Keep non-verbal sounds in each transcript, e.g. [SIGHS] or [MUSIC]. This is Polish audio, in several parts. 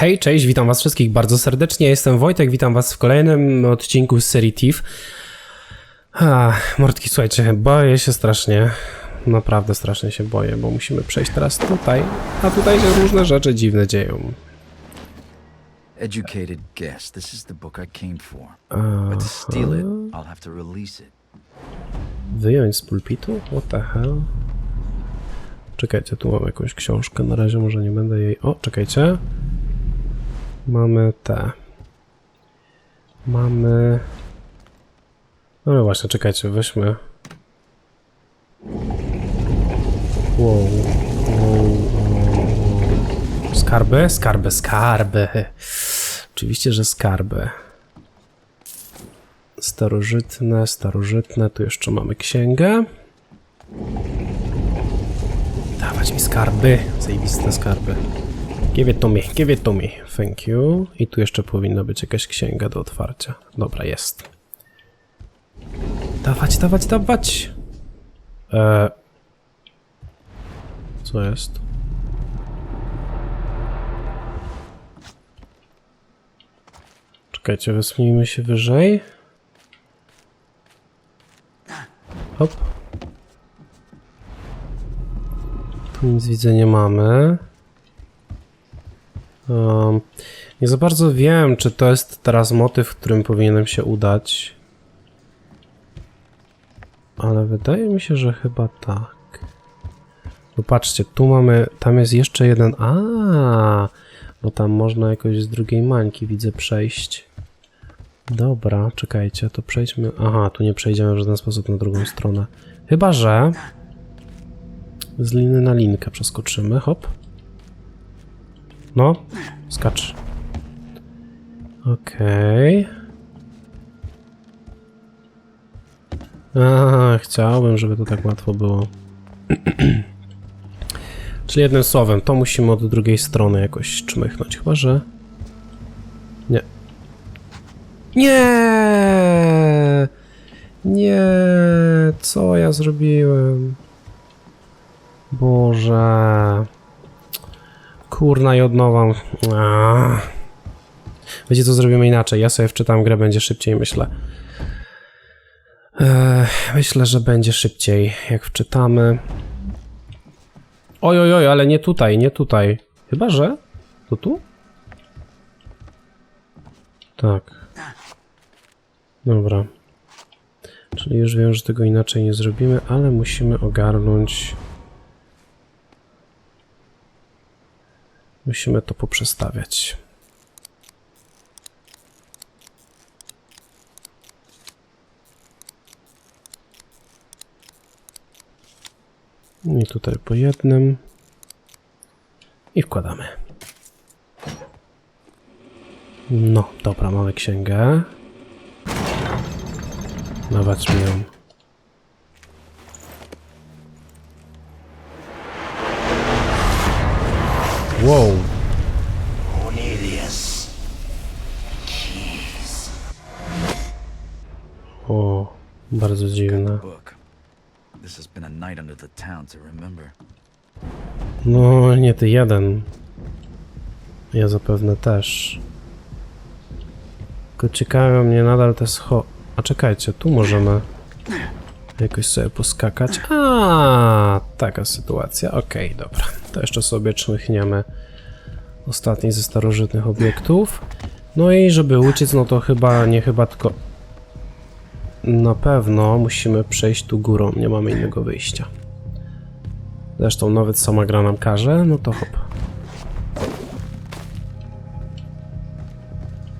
Hej, cześć, witam was wszystkich bardzo serdecznie. Jestem Wojtek, witam was w kolejnym odcinku z serii TIF. A, mordki, słuchajcie, boję się strasznie. Naprawdę strasznie się boję, bo musimy przejść teraz tutaj, a tutaj się różne rzeczy dziwne dzieją. Educated guess. This is the book I came for. But to steal it, I'll have to release it. Wyjąć z pulpitu? What the hell? Czekajcie, tu mam jakąś książkę, na razie może nie będę jej... O, czekajcie. Mamy te... Mamy... No właśnie, czekajcie, weźmy... Wow, wow. Skarby? Skarby, skarby. Oczywiście, że skarby. Starożytne, starożytne. Tu jeszcze mamy księgę. Dawać mi skarby. Zajebiste skarby. Give it to me, give it to me. Thank you. I tu jeszcze powinna być jakaś księga do otwarcia. Dobra, jest. Dawać, dawać, dawać. Eee. Co jest? Czekajcie, wysmijmy się wyżej. Hop. Tu nic widzę nie mamy. Nie za bardzo wiem, czy to jest teraz motyw, w którym powinienem się udać. Ale wydaje mi się, że chyba tak. No patrzcie, tu mamy, tam jest jeszcze jeden, a, bo tam można jakoś z drugiej mańki widzę przejść. Dobra, czekajcie, to przejdźmy. Aha, tu nie przejdziemy w żaden sposób na drugą stronę. Chyba, że z liny na linkę przeskoczymy. Hop. No, skacz. Okej. A, chciałbym, żeby to tak łatwo było. [CLEARS THROAT] Czyli jednym słowem, to musimy od drugiej strony jakoś czmychnąć. Chyba, że... Nie. Nie! Nie! Co ja zrobiłem? Boże. Kurna i od nowa. Aaa. Wiecie co zrobimy inaczej? Ja sobie wczytam grę, będzie szybciej, myślę. Eee, myślę, że będzie szybciej, jak wczytamy. Oj, oj, oj, ale nie tutaj, nie tutaj. Chyba, że? To tu? Tak. Dobra. Czyli już wiem, że tego inaczej nie zrobimy, ale musimy ogarnąć. Musimy to poprzestawiać. I tutaj po jednym. I wkładamy. No, dobra, mamy księgę. Mi ją. Wow. Cornelius. O, bardzo dziwne. No, nie ty jeden. Ja zapewne też. Tylko ciekawe mnie nadal te scho... A czekajcie, tu możemy jakoś sobie poskakać. A, taka sytuacja. Okej, dobra. To jeszcze sobie czmychniemy ostatni ze starożytnych obiektów. No i żeby uciec, no to chyba, nie chyba, tylko... Na pewno musimy przejść tu górą, nie mamy innego wyjścia. Zresztą nawet sama gra nam każe, no to hop.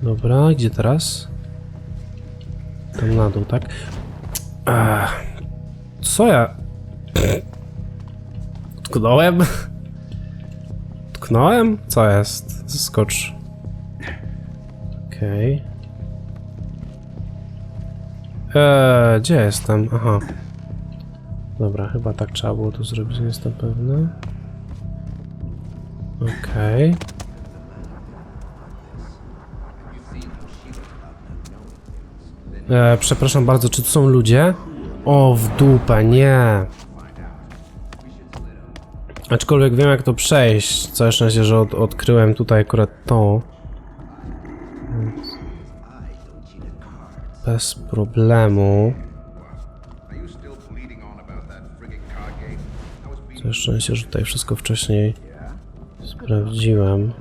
Dobra, gdzie teraz? Tam na dół, tak? Ach, co ja? Tknąłem? Tknąłem? Co jest? Skocz. Okej. Okay. Eee, gdzie jestem? Aha. Dobra, chyba tak trzeba było to zrobić, nie jestem pewny. Okej. E, przepraszam bardzo, czy tu są ludzie? O, w dupę, nie. Aczkolwiek wiem jak to przejść. Całe szczęście, że od, odkryłem tutaj akurat to. Więc Bez problemu. Całe szczęście, że tutaj wszystko wcześniej sprawdziłem.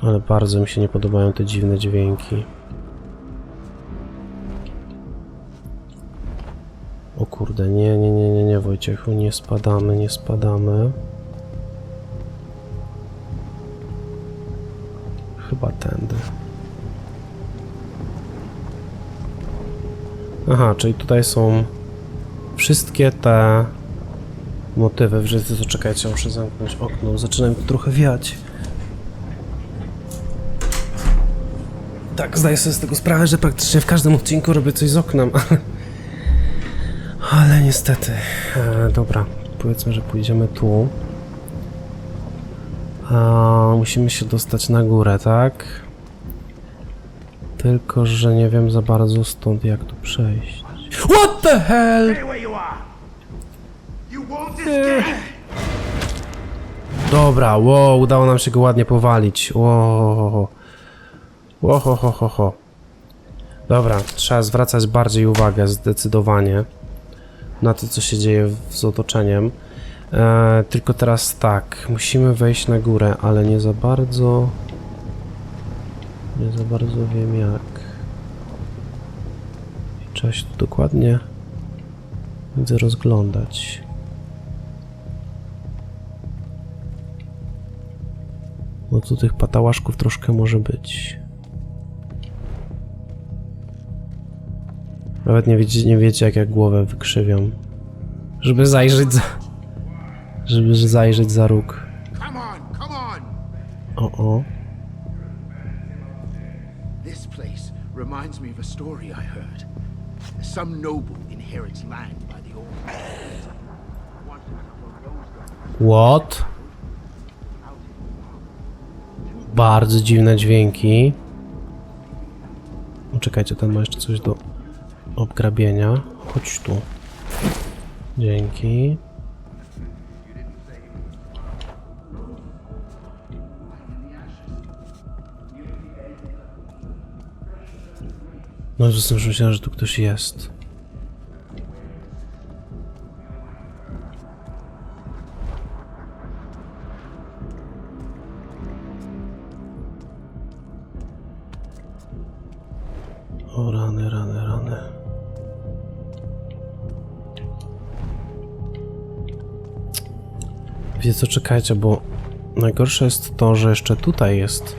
Ale bardzo mi się nie podobają te dziwne dźwięki. O kurde, nie, nie, nie, Wojciechu, nie spadamy, nie spadamy. Chyba tędy. Aha, czyli tutaj są wszystkie te motywy w życiu. To czekajcie, muszę zamknąć okno. Zaczyna mi trochę wiać. Tak, zdaję sobie z tego sprawę, że praktycznie w każdym odcinku robię coś z oknem, [LAUGHS] ale... Ale niestety. E, dobra, powiedzmy, że pójdziemy tu. A, musimy się dostać na górę, tak? Tylko, że nie wiem za bardzo stąd jak tu przejść. What the hell? Escape! Dobra, wow, udało nam się go ładnie powalić. Wow. Wow, ho, ho, ho, ho. Dobra, trzeba zwracać bardziej uwagę, zdecydowanie, na to, co się dzieje z otoczeniem. E, tylko teraz tak, musimy wejść na górę, ale nie za bardzo... Nie za bardzo wiem jak. Trzeba się tu dokładnie widzę rozglądać. Bo tu tych patałaszków troszkę może być. Nawet nie wiecie, nie wiecie jak ja głowę wykrzywiam. Żeby zajrzeć za... Żeby zajrzeć za róg. O, o. This place reminds me of a story I heard. Some noble inherits land by the old What? Bardzo dziwne dźwięki. Czekajcie, ten ma jeszcze coś do obgrabienia. Chodź tu. Dzięki. No, już myślałem, że tu ktoś jest. Co, czekajcie, bo najgorsze jest to, że jeszcze tutaj jest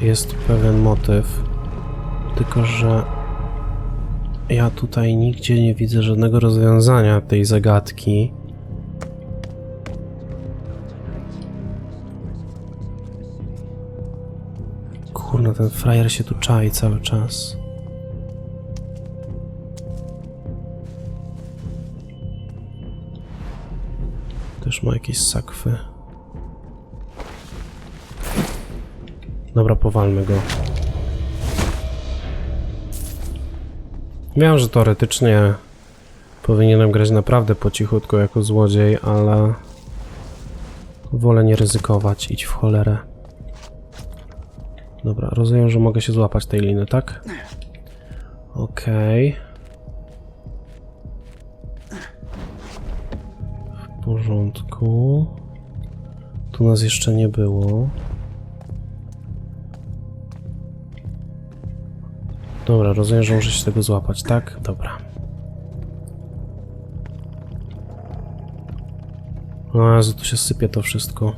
jest pewien motyw, tylko że ja tutaj nigdzie nie widzę żadnego rozwiązania tej zagadki. Kurna, ten frajer się tu czai cały czas. Też ma jakieś sakwy. Dobra, powalmy go. Wiem, że teoretycznie powinienem grać naprawdę po cichutku jako złodziej, ale wolę nie ryzykować. Idź w cholerę. Dobra, rozumiem, że mogę się złapać tej liny, tak? Okej. W porządku. Tu nas jeszcze nie było. Dobra, rozumiem, że muszę się tego złapać, tak? Dobra. O Jezu, tu się sypie to wszystko.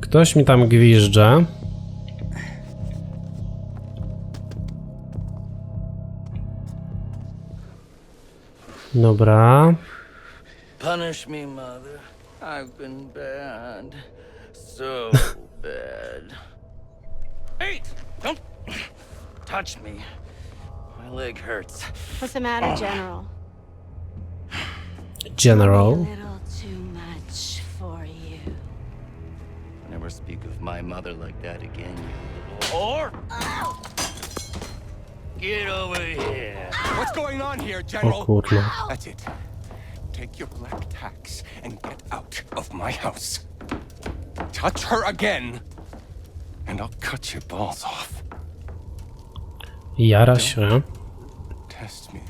Ktoś mi tam gwizdże. Dobra. Punish me, Mother. I've been bad. So [LAUGHS] bad. Hey! Don't touch me. My leg hurts. What's the matter, General? [SIGHS] General. A General. little too much for you. Never speak of my mother like that again, you little whore. Get over here. What's going on here, O General? kurno. That's it. Take your black tax and get out of my house. Touch her again, and I'll cut your balls off. Jara się. Test me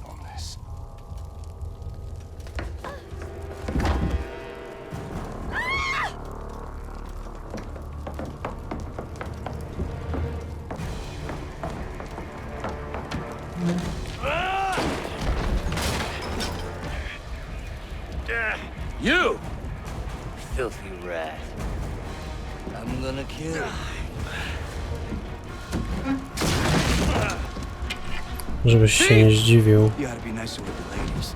You! Filthy rat. I'm gonna kill you. Żebyś się nie zdziwił. You gotta be nicer with the ladies.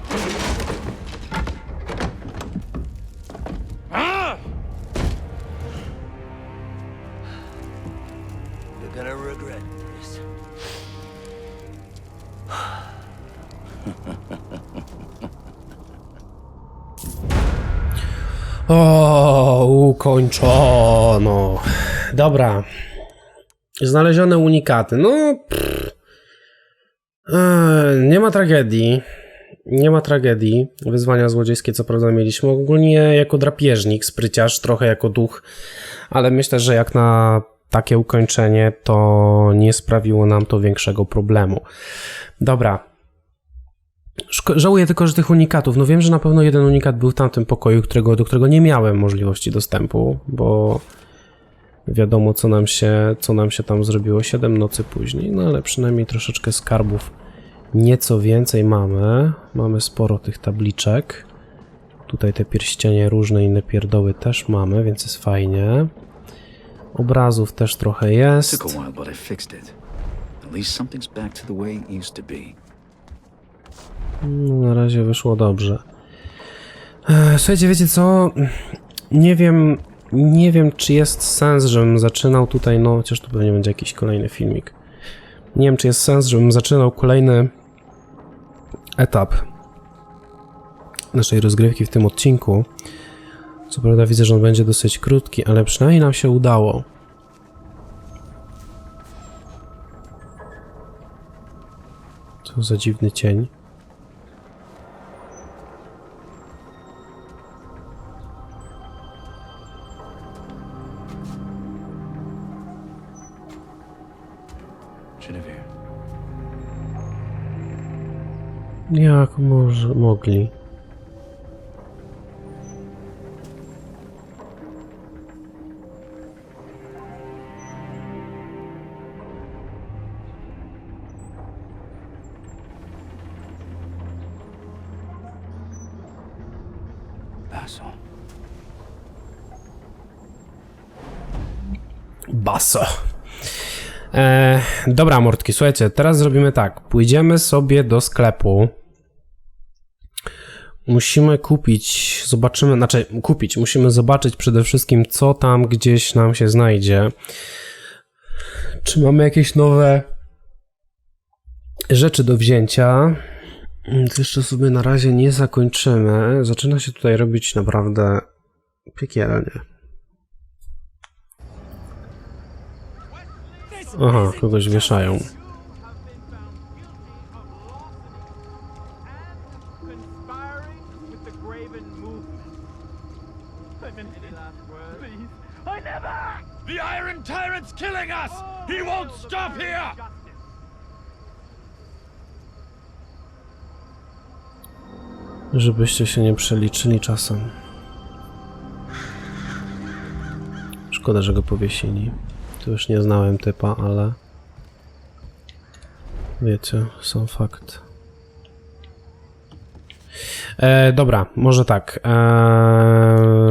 O, ukończono. Dobra. Znalezione unikaty. No. Pff. Nie ma tragedii. Nie ma tragedii. Wyzwania złodziejskie, co prawda, mieliśmy ogólnie jako drapieżnik, spryciarz, trochę jako duch, ale myślę, że jak na takie ukończenie, to nie sprawiło nam to większego problemu. Dobra, Szko- Żałuję tylko, że tych unikatów. No wiem, że na pewno jeden unikat był w tamtym pokoju, którego, do którego nie miałem możliwości dostępu, bo wiadomo, co nam się, co nam się tam zrobiło 7 nocy później. No ale przynajmniej troszeczkę skarbów nieco więcej mamy. Mamy sporo tych tabliczek. Tutaj te pierścienie, różne inne pierdoły też mamy, więc jest fajnie. Obrazów też trochę jest. No, na razie wyszło dobrze. Ech, Słuchajcie, wiecie co? Nie wiem, nie wiem, czy jest sens, żebym zaczynał tutaj, no chociaż tu pewnie będzie jakiś kolejny filmik. Nie wiem, czy jest sens, żebym zaczynał kolejny etap naszej rozgrywki w tym odcinku. Co prawda widzę, że on będzie dosyć krótki, ale przynajmniej nam się udało. Co za dziwny cień. Genevieve, Jak może mogli? Basil. Baso. E, dobra, mordki, słuchajcie, teraz zrobimy tak. Pójdziemy sobie do sklepu. Musimy kupić, zobaczymy, znaczy kupić, musimy zobaczyć przede wszystkim, co tam gdzieś nam się znajdzie. Czy mamy jakieś nowe rzeczy do wzięcia? To jeszcze sobie na razie nie zakończymy. Zaczyna się tutaj robić naprawdę piekielnie. Aha, kogoś wieszają. The Iron Tyrant's killing us! He won't stop here! Żebyście się nie przeliczyli czasem. Szkoda, że go powiesili. Tu już nie znałem typa, ale... Wiecie, sam fakt. E, dobra, może tak. E,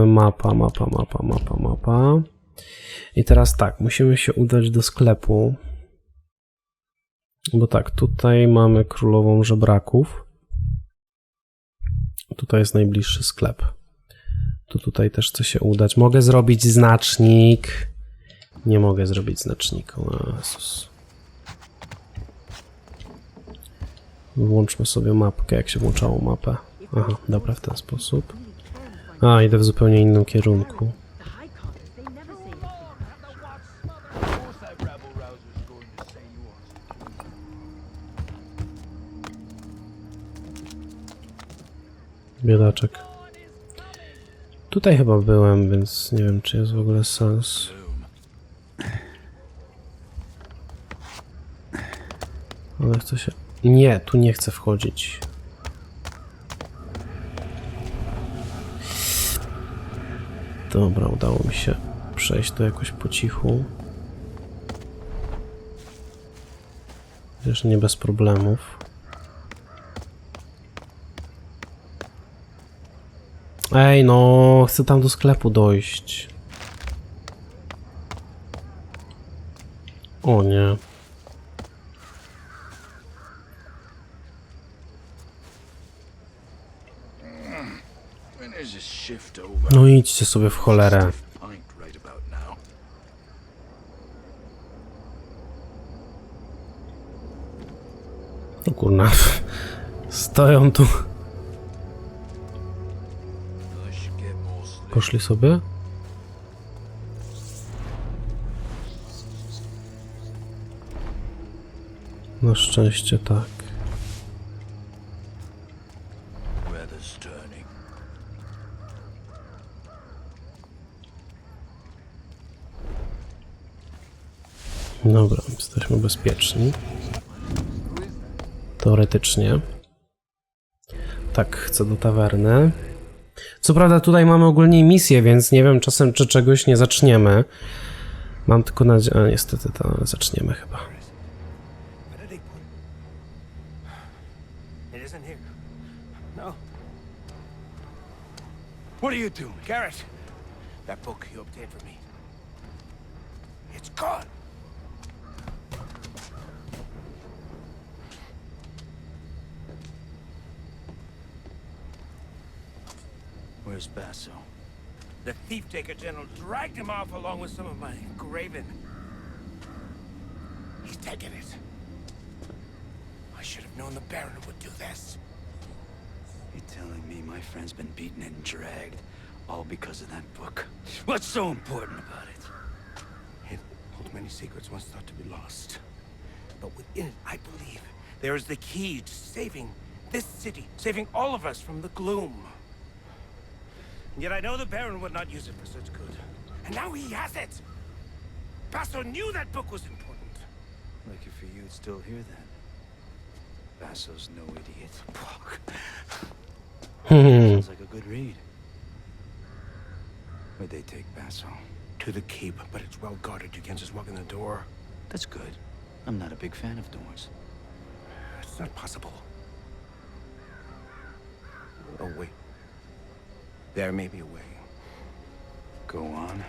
mapa, mapa, mapa, mapa, mapa. I teraz tak, musimy się udać do sklepu. Bo tak, tutaj mamy królową żebraków. Tutaj jest najbliższy sklep. Tu tutaj też chce się udać. Mogę zrobić znacznik. Nie mogę zrobić znacznika. Włączmy sobie mapkę, jak się włączało mapę. Aha, dobra, w ten sposób. A, idę w zupełnie innym kierunku. Biedaczek. Tutaj chyba byłem, więc nie wiem, czy jest w ogóle sens. Ale się... Nie, tu nie chcę wchodzić. Dobra, udało mi się przejść to jakoś po cichu. Wiesz, nie bez problemów. Ej, no, chcę tam do sklepu dojść. O nie. When is this shift over? No idźcie sobie w cholerę. O kurna. Stoją tu. Poszli sobie? Na szczęście tak. Dobra, jesteśmy bezpieczni. Teoretycznie. Tak, chcę do tawerny. Co prawda tutaj mamy ogólnie misję, więc nie wiem czasem czy czegoś nie zaczniemy. Mam tylko nadzieję... A niestety to zaczniemy chyba. No. What are you doing? Garrett! That book you obtained for me. It's gone! Where's Basso? The thief taker general dragged him off along with some of my graven. He's taken it. I should have known the Baron would do this. You're telling me my friend's been beaten and dragged, all because of that book? What's so important about it? It holds many secrets once thought to be lost. But within it, I believe, there is the key to saving this city, saving all of us from the gloom. And yet I know the Baron would not use it for such good. And now he has it! Basso knew that book was important. Lucky for you, it's still here then. Basso's no idiot. Hmm. Sounds like a good read. Where'd they take Basso? To the keep, but it's well guarded. You can't just walk in the door. That's good. I'm not a big fan of doors. It's not possible. Oh, wait. There may be a way. Go on.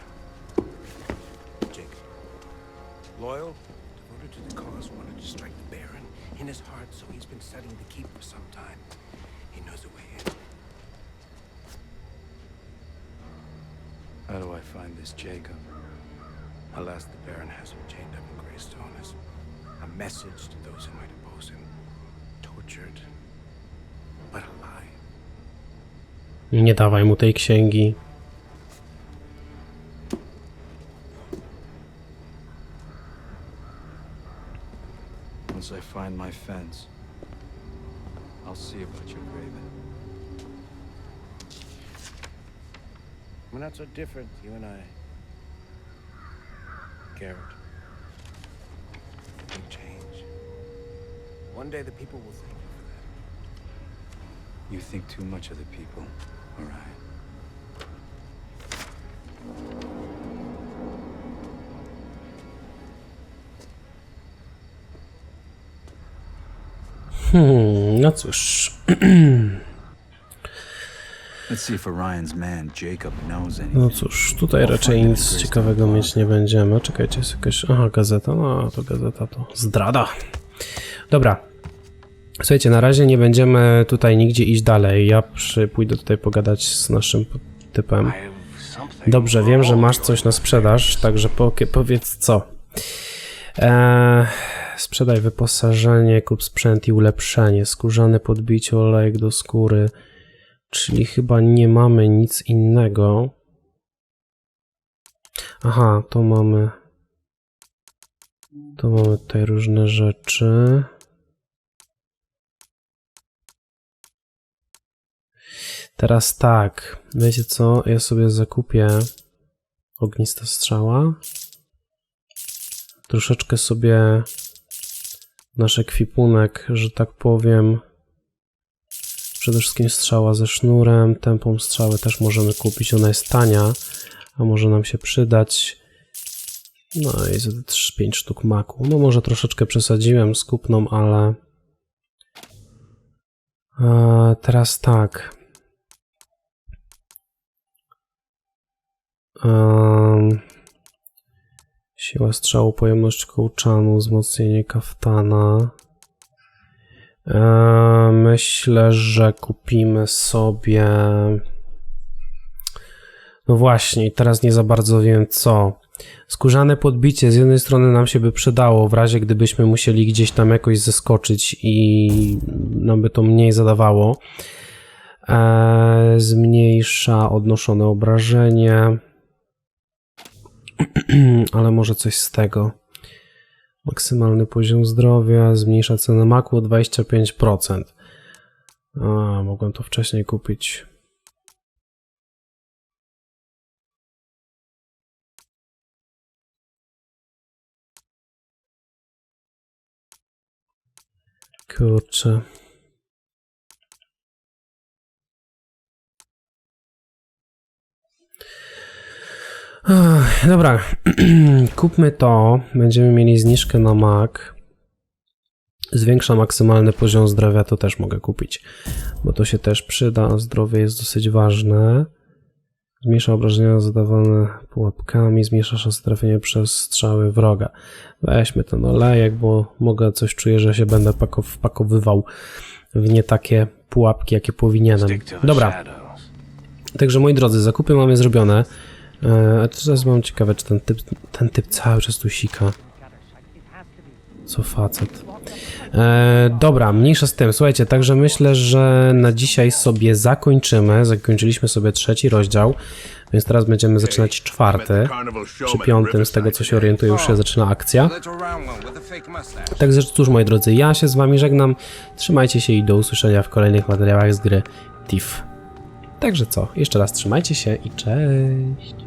Jake. Loyal, devoted to the cause, wanted to strike the Baron in his heart, so he's been studying the keep for some time. He knows the way in. How do I find this Jacob? Alas, the Baron has him chained up in Greystone as a message to those who might oppose him. Tortured, but alive. Nie dawaj mu tej księgi. Once I find my fence, I'll see about your Graven. We're not so different, you and I. Garrett. We change. One day the people will thank you for that. You think too much of the people? Hmm, no cóż. No cóż, tutaj raczej nic ciekawego mieć nie będziemy. Czekajcie, jest jakaś... Aha, gazeta. No, to gazeta to zdrada. Dobra. Słuchajcie, na razie nie będziemy tutaj nigdzie iść dalej. Ja przy, pójdę tutaj pogadać z naszym typem. Dobrze, wiem, że masz coś na sprzedaż, także po, powiedz co. Eee, sprzedaj wyposażenie, kup sprzęt i ulepszenie, skórzane podbicie, olejek do skóry, czyli chyba nie mamy nic innego. Aha, to mamy. To mamy tutaj różne rzeczy. Teraz tak, wiecie co, ja sobie zakupię ognista strzała. Troszeczkę sobie nasz ekwipunek, że tak powiem, przede wszystkim strzała ze sznurem, tempą strzały też możemy kupić, ona jest tania, a może nam się przydać. No i za 5 sztuk maku. No może troszeczkę przesadziłem z kupną, ale... E, teraz tak. Em, siła strzału, pojemność kołczanu, wzmocnienie kaftana. E, myślę, że kupimy sobie... No właśnie, teraz nie za bardzo wiem co. Skórzane podbicie z jednej strony nam się by przydało, w razie gdybyśmy musieli gdzieś tam jakoś zeskoczyć i nam by to mniej zadawało. E, zmniejsza odnoszone obrażenie, [CLEARS THROAT] ale może coś z tego. Maksymalny poziom zdrowia, zmniejsza cenę maku o 25%. A, mogłem to wcześniej kupić. Kurczę. Dobra, [CLEARS THROAT] kupmy to. Będziemy mieli zniżkę na Mac. Zwiększa maksymalny poziom zdrowia, to też mogę kupić, bo to się też przyda. Zdrowie jest dosyć ważne. Zmniejsza obrażenia zadawane pułapkami, zmniejsza szanse trafienia przez strzały wroga. Weźmy ten olejek, bo mogę coś czuję, że się będę pakow- wpakowywał w nie takie pułapki, jakie powinienem. Dobra, Także moi drodzy, zakupy mamy zrobione. E, A teraz mam ciekawe, czy ten typ, ten typ cały czas tu sika. Co facet. E, dobra, mniejsza z tym. Słuchajcie, także myślę, że na dzisiaj sobie zakończymy. Zakończyliśmy sobie trzeci rozdział, więc teraz będziemy zaczynać czwarty. Przy piątym, z tego co się orientuję, już się zaczyna akcja. Także cóż, moi drodzy, ja się z wami żegnam. Trzymajcie się i do usłyszenia w kolejnych materiałach z gry TIF. Także co, jeszcze raz trzymajcie się i cześć.